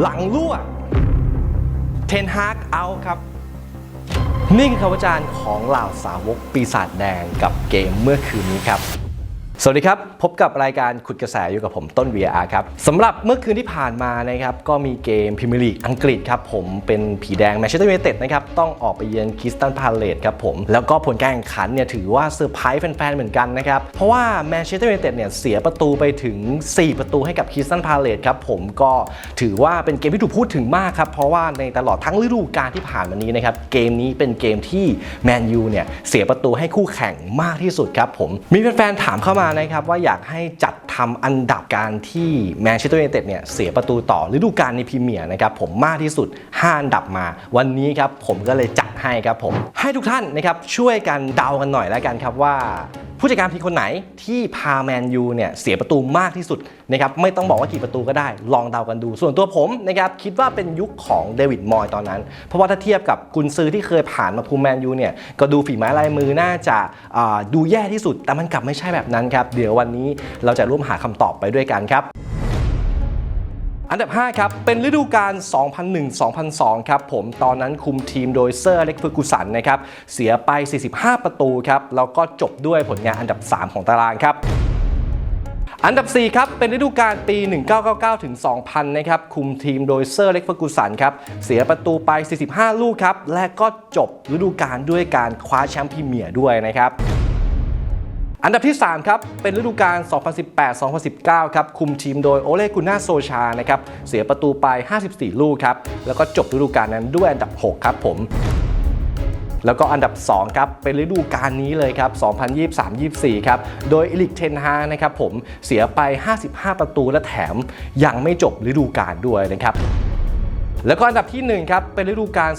หลังรั่วเทนฮากเอาครับ นี่คือคำวิจารณ์ของเหล่าสาวกปีศาจแดงกับเกมเมื่อคืนนี้ครับ สวัสดีครับ พบกับรายการขุดกระแสอยู่กับผมต้น VR ครับสำหรับเมื่อคืนที่ผ่านมานะครับก็มีเกมพรีเมียร์ลีกอังกฤษครับผมเป็นผีแดงแมนเชสเตอร์ยูไนเต็ดนะครับต้องออกไปเยือนคริสตันพาเลตครับผมแล้วก็ผลการแข่งขันเนี่ยถือว่าเซอร์ไพรส์แฟนๆเหมือนกันนะครับเพราะว่าแมนเชสเตอร์ยูไนเต็ดเนี่ยเสียประตูไปถึง 4 ประตูให้กับคริสตันพาเลตครับผมก็ถือว่าเป็นเกมที่ถูกพูดถึงมากครับเพราะว่าในตลอดทั้งฤดูกาลที่ผ่านมานี้นะครับเกมนี้เป็นเกมที่แมนยูเนี่ยเสียประตูให้คู่แข่งมากที่สุดครับผมมีแฟนๆถามเข้ามานะครับว่าอยากให้จัดทำอันดับการที่แมนเชสเตอร์ยูไนเต็ดเนี่ยเสียประตูต่อฤดูกาลในพรีเมียร์นะครับผมมากที่สุด 5 อันดับมา วันนี้ครับผมก็เลยจัดให้ครับผมให้ทุกท่านนะครับช่วยกันเดากันหน่อยแล้วกันครับว่า ผู้จัดการทีมคนไหนที่พาแมนยูเนี่ยเสียประตูมากที่สุดนะครับไม่ต้องบอกว่ากี่ประตูก็ได้ ลองเดากันดู ส่วนตัวผมนะครับคิดว่าเป็นยุคของเดวิดมอยตอนนั้น เพราะว่าถ้าเทียบกับกุนซือที่เคยผ่านมาคุมแมนยูเนี่ยก็ดูฝีไม้ลายมือน่าจะดูแย่ที่สุด แต่มันกลับไม่ใช่แบบนั้นครับ เดี๋ยววันนี้เราจะร่วมหาคำตอบไปด้วยกันครับ อันดับ 5 ครับ เป็นฤดูกาล 2001-2002 ครับผมตอนนั้นคุมทีมโดยเซอร์เล็กเฟอร์กูสันนะครับเสียไป 45 ประตูครับแล้วก็จบด้วยผลงานอันดับ 3 ของตารางครับอันดับ 4 ครับ เป็นฤดูกาลปี 1999 ถึง 2000 นะครับ คุมทีมโดยเซอร์เล็กเฟอร์กูสันครับ เสียประตูไป 45 ลูกครับ และก็จบฤดูกาลด้วยการคว้าแชมป์พรีเมียร์ด้วยนะครับ อันดับที่ 3 ครับ เป็นฤดูกาล 2018-2019 ครับ คุมทีมโดยโอเลกุน่าโซชานะครับ เสียประตูไป 54 ลูกครับ แล้วก็จบฤดูกาลนั้นด้วยอันดับ 6 ครับผมแล้วก็อันดับ 2 ครับ เป็นฤดูกาลนี้เลยครับ 2023-24 ครับ โดยอิลิกเทนฮานะครับผมเสียไป 55 ประตูและแถมยังไม่จบฤดูกาลด้วยนะครับ แล้วก็อันดับที่ 1 ครับ เป็นฤดูกาล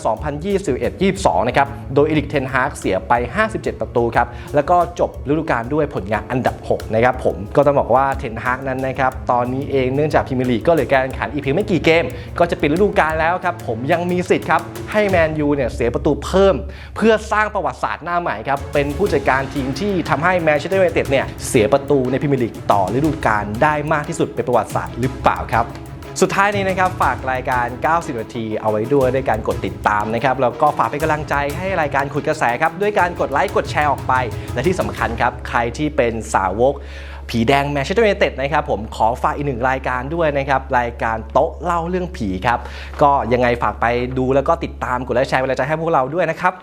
2021-22 นะครับ โดยอีริกเทนฮากเสียไป 57 ประตูครับ แล้วก็จบฤดูกาลด้วยผลงานอันดับ 6 นะครับผม ก็ต้องบอกว่าเทนฮากนั้นนะครับ ตอนนี้เองเนื่องจากพรีเมียร์ลีกก็เหลือการแข่งขันอีกเพียงไม่กี่เกม ก็จะปิดฤดูกาลแล้วครับ ผมยังมีสิทธิ์ครับ ให้แมนยูเนี่ยเสียประตูเพิ่ม เพื่อสร้างประวัติศาสตร์หน้าใหม่ครับ เป็นผู้จัดการทีมที่ทำให้แมนเชสเตอร์ยูไนเต็ดเนี่ยเสียประตูในพรีเมียร์ลีกต่อฤดูกาลได้มากที่สุดเป็นประวัติศาสตร์หรือเปล่าครับ สุดท้ายนี้นะครับฝากรายการ 90 นาที เอาไว้ด้วยด้วยการกดติดตามนะครับแล้วก็ฝากเป็นกำลังใจให้รายการขุดกระแสครับด้วยการกดไลค์กดแชร์ออกไป และที่สำคัญครับใครที่เป็นสาวกผีแดงแมนเชสเตอร์ยูไนเต็ดนะครับผมขอฝากอีกหนึ่งรายการด้วยนะครับ รายการโต๊ะเล่าเรื่องผีครับ ก็ยังไงฝากไปดูแล้วก็ติดตามกดไลค์แชร์เป็นกำลังใจให้พวกเราด้วยนะครับ